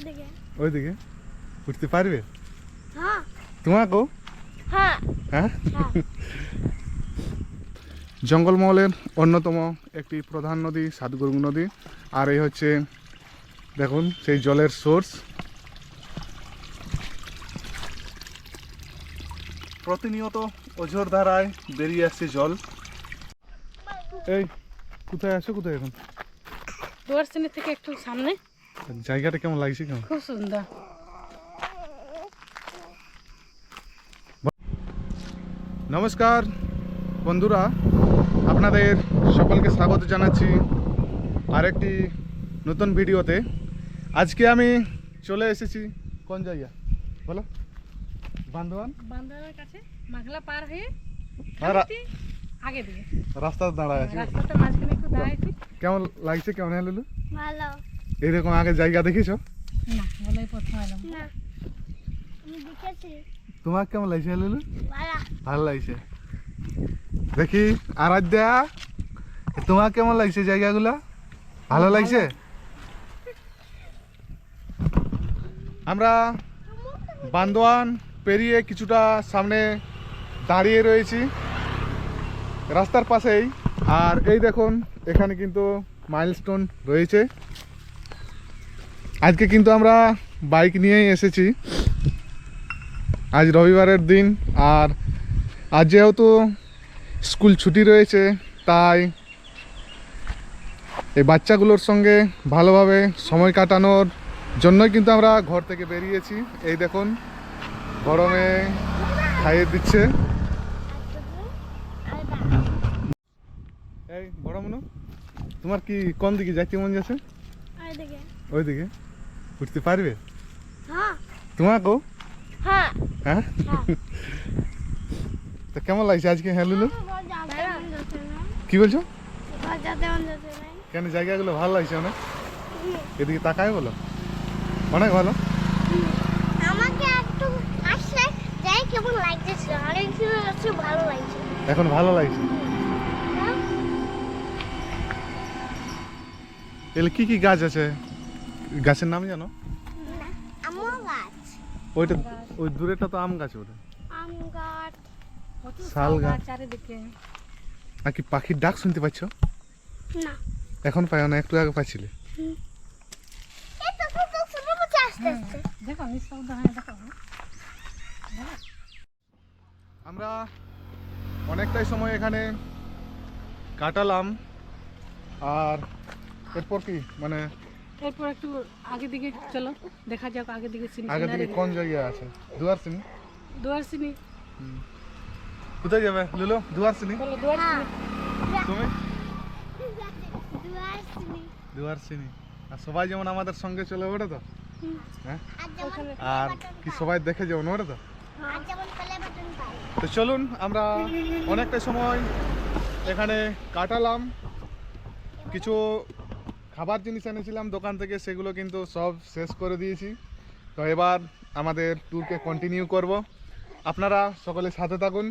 ওইদিকে। ওইদিকে? উঠতে পারবে? হ্যাঁ। তোমাকেও? হ্যাঁ। হ্যাঁ? জঙ্গলমহলের অন্যতম একটি প্রধান নদী সাতগুরুং নদী। আর এই হচ্ছে দেখুন সেই জলের সোর্স। প্রতিনিয়ত অঝোর ধারায় বেরিয়ে আসছে জল। এই কোথায় আছো কোথায় এখন? দুয়ার থেকে একটু সামনে। জায়গাটা কেমন লাগছে কেমন? খুব সুন্দর। নমস্কার বন্ধুরা আপনাদের সকলকে স্বাগত জানাচ্ছি আরেকটি নতুন ভিডিওতে। আজকে আমি চলে এসেছি কোন জায়গা? বলো। বান্ধবান বান্দারের কাছে মাঘলা পার হয়ে হ্যাঁ, রা- খানিকটি আগে দিকে রাস্তা দাঁড়ায় আছি। রাস্তাটা মাঝখানে একটু দাঁড়াইছি কেমন লাগছে কেমন হ্যাঁ লুলু? ভালো। এইরকম আগে জায়গা দেখেছ না বলেই প্রথম এলাম না। আমি দেখেছি। তোমার কেমন লাগছে লুলু? ভালো। ভালো লাগছে। দেখি আরাধ্যা তোমার কেমন লাগছে জায়গাগুলা? ভালো। লাগছে? আমরা বান্দোয়ান পেরিয়ে কিছুটা সামনে দাঁড়িয়ে রয়েছি। রাস্তার পাশেই। আর এই দেখুন এখানে কিন্তু মাইলস্টোন রয়েছে। আজকে কিন্তু আমরা বাইক নিয়েই এসেছি। আজ রবিবারের দিন আর আজ যেহেতু স্কুল ছুটি রয়েছে তাই এই বাচ্চাগুলোর সঙ্গে ভালোভাবে সময় কাটানোর জন্যই কিন্তু আমরা ঘর থেকে বেরিয়েছি। এই দেখুন গরমে খাইয়ে দিচ্ছে। এই বড় মনু তোমার কি কোন দিকে যাইতে মন যাচ্ছে ওইদিকে। ওইদিকে। উঠতে পারবে? হ্যাঁ। তোমাকেও? হ্যাঁ। হ্যাঁ? হ্যাঁ। তো কেমন লাগছে আজকে হ্যাঁ লুলু? কি বলছো? কেন জায়গাগুলো ভালো লাগছে অনেক? এদিকে তাকায় বলো। অনেক ভালো? আমাকে একটু আসলে যাই কেমন লাগছে অনেক ভালো লাগছে। এখন ভালো লাগছে? এলে কি কি গাছ আছে? গাছের নাম জানো? ওইটা ওই দূরেটা তো আম গাছ ওটা আম গাছ। শাল গাছ। চারিদিকে। আর কি পাখির ডাক শুনতে পাচ্ছ? না। এখন পাই না একটু আগে পাচ্ছিলে হয়ে দেখো আমরা অনেকটাই সময় এখানে কাটালাম। আর এরপর কি? মানে এরপর একটু আগে দিকে চলো দেখা যাক আগে দিকে সিনি আগে থেকে কোন জায়গায় আছে? দুয়ার সিনি? দুয়ার সিনি কোথায় যাবে? লুলো দুয়ার সিনি বলো দুয়ার হ্যাঁ। সিনি তুমি? দুয়ার সিনি দুয়ার সিনি আর সবাই যেমন আমাদের সঙ্গে চলে ওঠে তো? হ্যাঁ? আর কি সবাই দেখে যেমন ওঠে তো? তো চলুন আমরা অনেকটা সময় এখানে কাটালাম। কিছু খাবার জিনিস এনেছিলাম দোকান থেকে সেগুলো কিন্তু সব শেষ করে দিয়েছি। তো এবার আমাদের ট্যুরকে কন্টিনিউ করব। আপনারা সকলে সাথে থাকুন।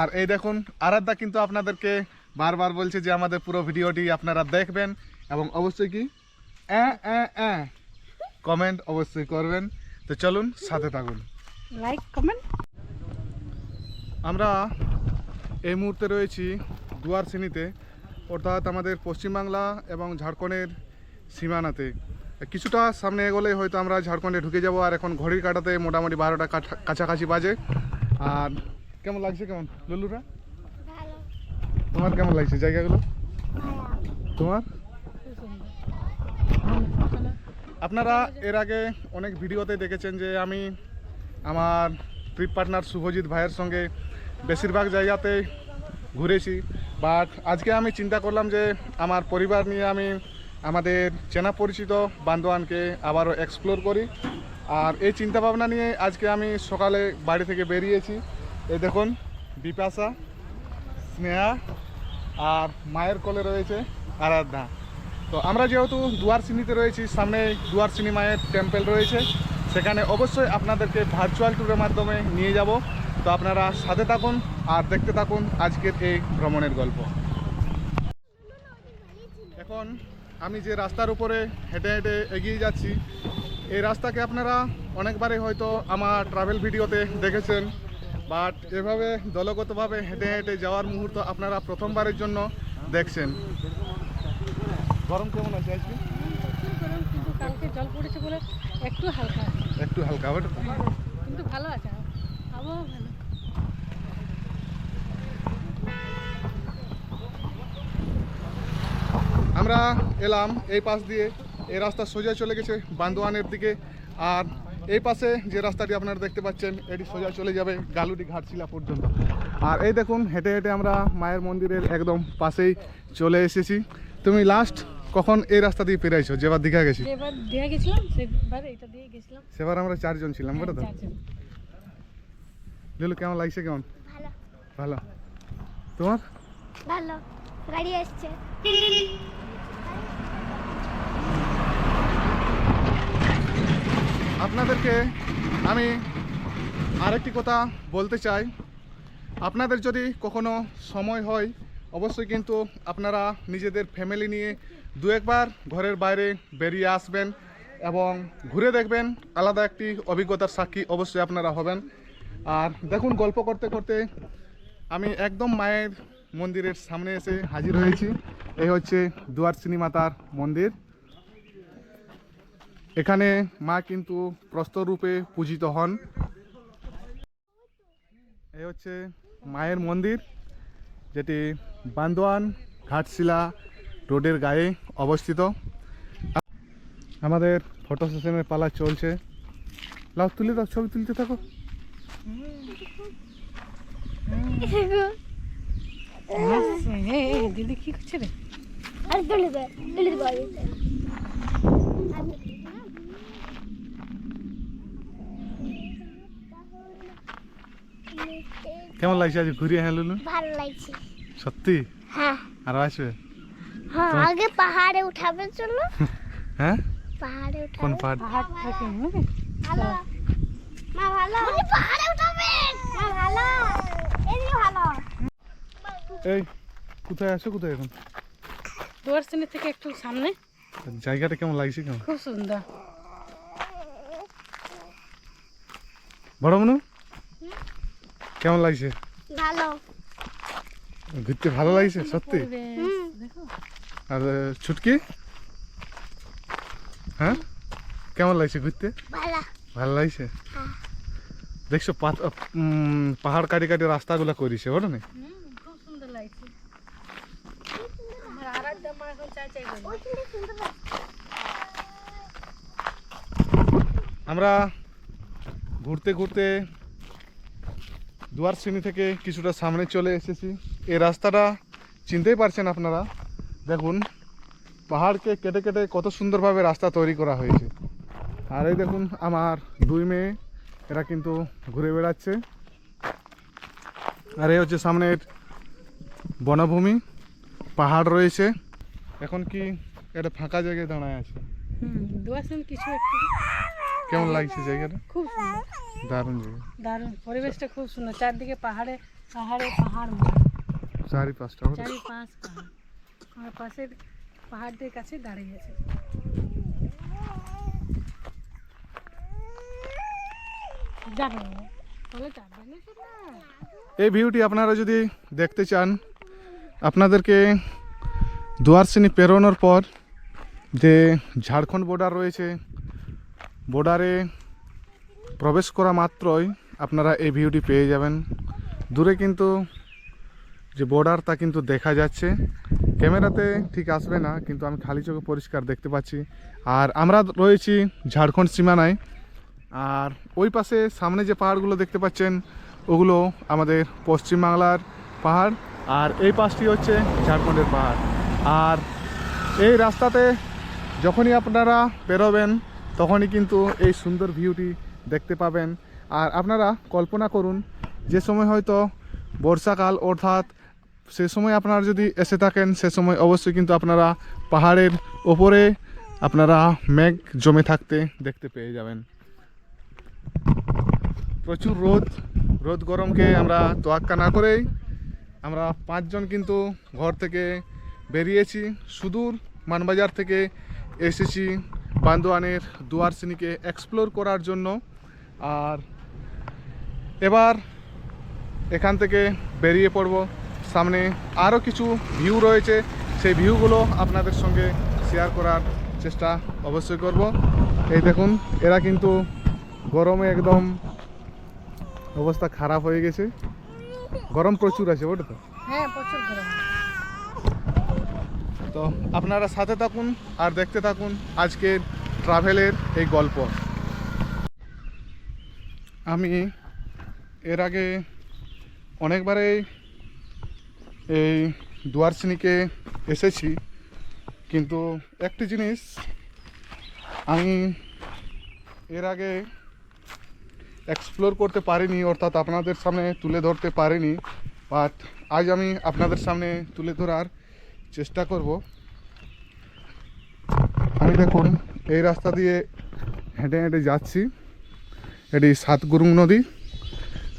আর এই দেখুন আরাধ্যা কিন্তু আপনাদেরকে বারবার বলছে যে আমাদের পুরো ভিডিওটি আপনারা দেখবেন এবং অবশ্যই কি কমেন্ট অবশ্যই করবেন। তো চলুন সাথে থাকুন। লাইক কমেন্ট আমরা এই মুহূর্তে রয়েছি দুয়ারসিনিতে অর্থাৎ আমাদের পশ্চিমবাংলা এবং ঝাড়খণ্ডের সীমানাতে। কিছুটা সামনে এগোলেই হয়তো আমরা ঝাড়খণ্ডে ঢুকে যাব আর এখন ঘড়ির কাটাতে মোটামুটি বারোটা কাছা- কাছাকাছি বাজে। আর কেমন লাগছে কেমন? লুলুরা তোমার কেমন লাগছে জায়গাগুলো? তোমার? আপনারা এর আগে অনেক ভিডিওতে দেখেছেন যে আমি আমার ট্রিপ পার্টনার শুভজিৎ ভাইয়ের সঙ্গে বেশিরভাগ জায়গাতে ঘুরেছি। বাট আজকে আমি চিন্তা করলাম যে আমার পরিবার নিয়ে আমি আমাদের চেনা পরিচিত বান্দোয়ানকে আবারও এক্সপ্লোর করি। আর এই চিন্তা ভাবনা নিয়ে আজকে আমি সকালে বাড়ি থেকে বেরিয়েছি। এই দেখুন, বিপাশা, স্নেহা আর মায়ের কোলে রয়েছে আরাধনা। তো আমরা যেহেতু দুয়ার সিনিতে রয়েছি, সামনে দুয়ার সিনি মায়ের টেম্পল রয়েছে। সেখানে অবশ্যই আপনাদেরকে ভার্চুয়াল ট্যুরের মাধ্যমে নিয়ে যাব। তো আপনারা সাথে থাকুন আর দেখতে থাকুন আজকের এই ভ্রমণের গল্প। এখন আমি যে রাস্তার উপরে হেঁটে হেঁটে এগিয়ে যাচ্ছি এই রাস্তাকে আপনারা অনেকবারই হয়তো আমার ট্রাভেল ভিডিওতে দেখেছেন বাট এভাবে দলগতভাবে হেঁটে হেঁটে যাওয়ার মুহূর্ত আপনারা প্রথমবারের জন্য দেখছেন। গরম কেমন আছে আজকে? কিন্তু কালকে জল পড়েছে বলে একটু হালকা একটু হালকা কিন্তু ভালো আছে আবহাওয়া ভালো। আমরা এলাম এই পাশ দিয়ে এই রাস্তা সোজা চলে গেছে বান্দোয়ানের দিকে। আর এই পাশে যে রাস্তাটি আপনারা দেখতে পাচ্ছেন এটি সোজা চলে যাবে গালুটি ঘাটশিলা পর্যন্ত। আর এই দেখুন হেঁটে হেঁটে আমরা মায়ের মন্দিরের একদম পাশেই চলে এসেছি। তুমি লাস্ট কখন এই রাস্তা দিয়ে পেরাইছো যেবার দীঘা গেছি। যেবার দিয়ে গেছিলাম সেবার এটা দিয়ে গেছিলাম। সেবার আমরা চারজন ছিলাম বলো তো? চারজন। লিলু কেমন লাগছে কেমন? ভালো। ভালো। তোমার? ভালো। গাড়ি আসছে। আপনাদেরকে আমি আরেকটি কথা বলতে চাই। আপনাদের যদি কখনো সময় হয়, অবশ্যই কিন্তু আপনারা নিজেদের ফ্যামিলি নিয়ে দু একবার ঘরের বাইরে বেরিয়ে আসবেন এবং ঘুরে দেখবেন। আলাদা একটি অভিজ্ঞতার সাক্ষী অবশ্যই আপনারা হবেন। আর দেখুন, গল্প করতে করতে আমি একদম মায়ের মন্দিরের সামনে এসে হাজির হয়েছি। এই হচ্ছে দুয়ারচিনি মাতার মন্দির। এখানে মা কিন্তু প্রস্তর রূপে পূজিত হন। এই হচ্ছে মায়ের মন্দির যেটি বান্দোয়ান ঘাটশিলা রোডের গায়ে অবস্থিত। আমাদের ফটো সেশনের পালা চলছে। লাভ তুলে দাও ছবি তুলতে থাকো। হাসছে, হে, হে, দিদি কি করছে রে? আর তুলে দে তুলে দে কেমন লাগছে আজ ঘুরিয়ে হ্যাঁ লুলু ভালো লাগছে। সত্যি? হ্যাঁ। আর আসবে? হ্যাঁ আগে পাহাড়ে উঠাবে চলো হ্যাঁ? পাহাড়ে কোন পাহাড়? পাহাড় থেকে? ভালো। মা ভালো। উনি পাহাড়ে উঠাবে। মা ভালো। এদিকে ভালো। এই কোথায় আছো কোথায় এখন? দুয়ার শ্রেণি থেকে একটু সামনে। জায়গাটা কেমন লাগছে কেমন? খুব সুন্দর। বড় মনু? কেমন লাগছে? ভালো। ঘুরতে ভালো লাগছে সত্যি? আর ছুটকি? হ্যাঁ? কেমন লাগছে ঘুরতে? ভালো। ভালো লাগছে? হ্যাঁ। দেখছ পাহাড় কাটি কাটি রাস্তাগুলো করিছে বলো না? হুম, ঘুরতে সুন্দর লাগছে। আমার আরাধ্যা মা এখন চাই চাই করে ওইখানে সুন্দর আমরা ঘুরতে ঘুরতে দুয়ার শ্রেণি থেকে কিছুটা সামনে চলে এসেছি। এই রাস্তাটা চিনতেই পারছেন আপনারা। দেখুন, পাহাড়কে কেটে কেটে কত সুন্দরভাবে রাস্তা তৈরি করা হয়েছে। আর এই দেখুন, আমার দুই মেয়ে, এরা কিন্তু ঘুরে বেড়াচ্ছে। আর এই হচ্ছে সামনের বনভূমি, পাহাড় রয়েছে। এখন কি এটা ফাঁকা জায়গায় দাঁড়ায় আছে? কিছু কেমন লাগছে জায়গাটা? খুব সুন্দর দারুণ জায়গা। দারুণ। পরিবেশটা খুব সুন্দর। চারদিকে পাহাড়ে পাহাড়ে পাহাড় চারি পাঁচটা চারি পাঁচ পাহাড়। আমার পাহাড়দের কাছে দাঁড়িয়ে আছে। এই ভিউটি আপনারা যদি দেখতে চান আপনাদেরকে দুয়ারশ্রেণী পেরোনোর পর যে ঝাড়খণ্ড বর্ডার রয়েছে বর্ডারে প্রবেশ করা মাত্রই আপনারা এই ভিউটি পেয়ে যাবেন। দূরে কিন্তু যে বর্ডার তা কিন্তু দেখা যাচ্ছে। ক্যামেরাতে ঠিক আসবে না, কিন্তু আমি খালি চোখে পরিষ্কার দেখতে পাচ্ছি। আর আমরা রয়েছি ঝাড়খণ্ড সীমানায়। আর ওই পাশে সামনে যে পাহাড়গুলো দেখতে পাচ্ছেন, ওগুলো আমাদের পশ্চিমবাংলার পাহাড়। আর এই পাশটি হচ্ছে ঝাড়খণ্ডের পাহাড়। আর এই রাস্তাতে যখনই আপনারা বেরোবেন তখনই কিন্তু এই সুন্দর ভিউটি দেখতে পাবেন। আর আপনারা কল্পনা করুন, যে সময় হয়তো বর্ষাকাল অর্থাৎ সে সময় আপনারা যদি এসে থাকেন, সে সময় অবশ্যই কিন্তু আপনারা পাহাড়ের ওপরে আপনারা মেঘ জমে থাকতে দেখতে পেয়ে যাবেন। প্রচুর রোদ রোদ গরমকে আমরা তোয়াক্কা না করেই আমরা পাঁচজন কিন্তু ঘর থেকে বেরিয়েছি। সুদূর মানবাজার থেকে এসেছি। বান্দোয়ানের দুয়ারসিনিকে এক্সপ্লোর করার জন্য। আর এবার এখান থেকে বেরিয়ে পড়ব। সামনে আরও কিছু ভিউ রয়েছে। সেই ভিউগুলো আপনাদের সঙ্গে শেয়ার করার চেষ্টা অবশ্যই করব। এই দেখুন, এরা কিন্তু গরমে একদম অবস্থা খারাপ হয়ে গেছে। গরম প্রচুর আছে ওটা তো? হ্যাঁ প্রচুর গরম। তো আপনারা সাথে থাকুন আর দেখতে থাকুন আজকের ট্রাভেলের এই গল্প। আমি এর আগে অনেকবারই এই দুয়ারসিনিকে এসেছি, কিন্তু একটি জিনিস আমি এর আগে এক্সপ্লোর করতে পারিনি, অর্থাৎ আপনাদের সামনে তুলে ধরতে পারিনি বাট আজ আমি আপনাদের সামনে তুলে ধরার চেষ্টা করব। আমি দেখুন, এই রাস্তা দিয়ে হেঁটে হেঁটে যাচ্ছি। এটি সাতগুরুং নদী।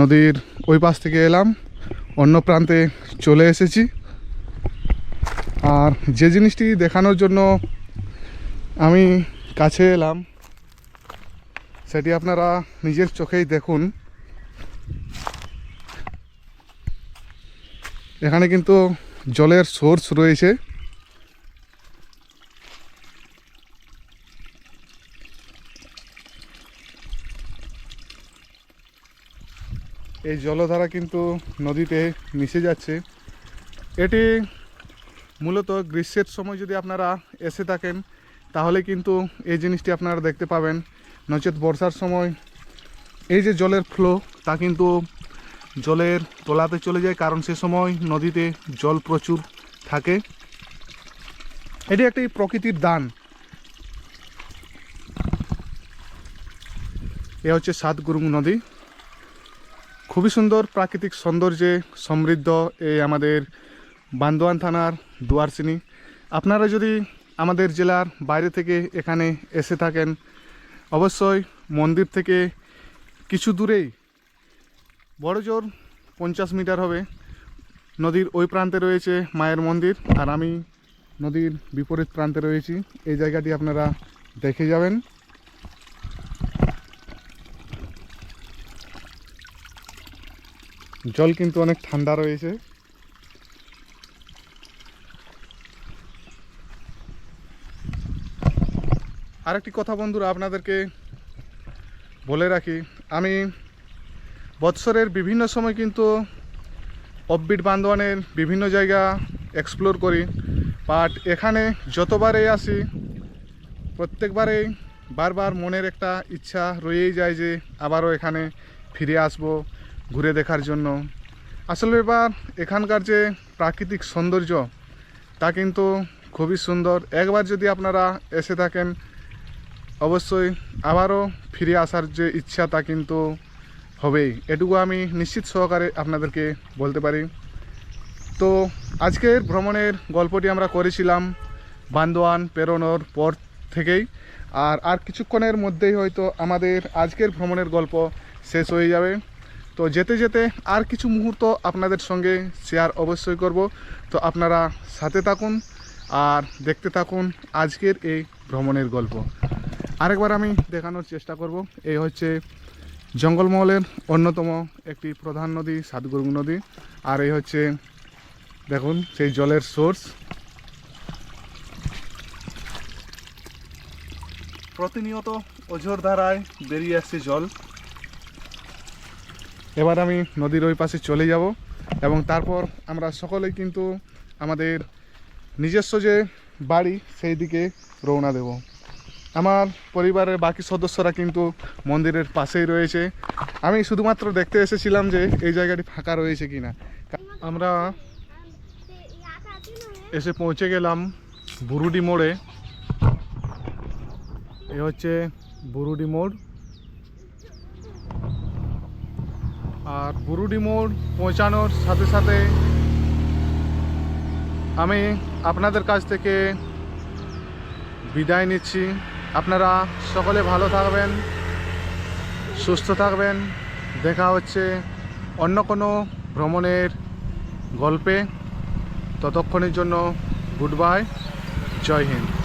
নদীর ওই পাশ থেকে এলাম, অন্য প্রান্তে চলে এসেছি। আর যে জিনিসটি দেখানোর জন্য আমি কাছে এলাম, সেটি আপনারা নিজের চোখেই দেখুন। এখানে কিন্তু জলের সোর্স রয়েছে। এই জলধারা কিন্তু নদীতে মিশে যাচ্ছে। এটি মূলত গ্রীষ্মের সময় যদি আপনারা এসে থাকেন, তাহলে কিন্তু এই জিনিসটি আপনারা দেখতে পাবেন। নচেত বর্ষার সময় এই যে জলের ফ্লো তা কিন্তু জলের তলাতে চলে যায়, কারণ সে সময় নদীতে জল প্রচুর থাকে। এটি একটি প্রকৃতির দান। এ হচ্ছে সাতগুরুং নদী। খুবই সুন্দর প্রাকৃতিক সৌন্দর্যে সমৃদ্ধ এই আমাদের বান্দোয়ান থানার দুয়ারসিনি। আপনারা যদি আমাদের জেলার বাইরে থেকে এখানে এসে থাকেন, অবশ্যই মন্দির থেকে কিছু দূরেই বড় জোর, পঞ্চাশ মিটার হবে। নদীর ওই প্রান্তে রয়েছে মায়ের মন্দির, আর আমি নদীর বিপরীত প্রান্তে রয়েছি। এই জায়গাটি আপনারা দেখে যাবেন। জল কিন্তু অনেক ঠান্ডা রয়েছে। আরেকটি কথা বন্ধুরা, আপনাদেরকে বলে রাখি, আমি বৎসরের বিভিন্ন সময় কিন্তু অববিট বান্দোয়ানের বিভিন্ন জায়গা এক্সপ্লোর করি। বাট এখানে যতবারই আসি, প্রত্যেকবারেই বারবার মনের একটা ইচ্ছা রয়েই যায় যে আবারও এখানে ফিরে আসব ঘুরে দেখার জন্য। আসলে এবার এখানকার যে প্রাকৃতিক সৌন্দর্য, তা কিন্তু খুবই সুন্দর। একবার যদি আপনারা এসে থাকেন, অবশ্যই আবারও ফিরে আসার যে ইচ্ছা, তা কিন্তু হবেই। এটুকু আমি নিশ্চিত সহকারে আপনাদেরকে বলতে পারি। তো আজকের ভ্রমণের গল্পটি আমরা করেছিলাম বান্দোয়ান, পেরোনোর পর থেকেই। আর আর কিছুক্ষণের মধ্যেই হয়তো আমাদের আজকের ভ্রমণের গল্প শেষ হয়ে যাবে। তো যেতে যেতে আর কিছু মুহূর্ত আপনাদের সঙ্গে শেয়ার অবশ্যই করব। তো আপনারা সাথে থাকুন আর দেখতে থাকুন আজকের এই ভ্রমণের গল্প। আরেকবার আমি দেখানোর চেষ্টা করব। এই হচ্ছে জঙ্গলমহলের অন্যতম একটি প্রধান নদী, সাতগুরুং নদী। আর এই হচ্ছে, দেখুন, সেই জলের সোর্স। প্রতিনিয়ত অঝোর ধারায় বেরিয়ে আসছে জল। এবার আমি নদীর ওই পাশে চলে যাব এবং তারপর আমরা সকলেই কিন্তু আমাদের নিজস্ব যে বাড়ি, সেই দিকে রওনা দেব। আমার পরিবারের বাকি সদস্যরা কিন্তু মন্দিরের পাশেই রয়েছে। আমি শুধুমাত্র দেখতে এসেছিলাম যে এই জায়গাটি ফাঁকা রয়েছে কিনা। আমরা এসে পৌঁছে গেলাম বুরুডি মোড়ে। এ হচ্ছে বুরুডি মোড়। আর বুরুডি মোড় পৌঁছানোর সাথে সাথে আমি আপনাদের কাছ থেকে বিদায় নিচ্ছি। আপনারা সকলে ভালো থাকবেন, সুস্থ থাকবেন। দেখা হচ্ছে অন্য কোনো ভ্রমণের গল্পে। ততক্ষণের জন্য গুড বাই, জয় হিন্দ।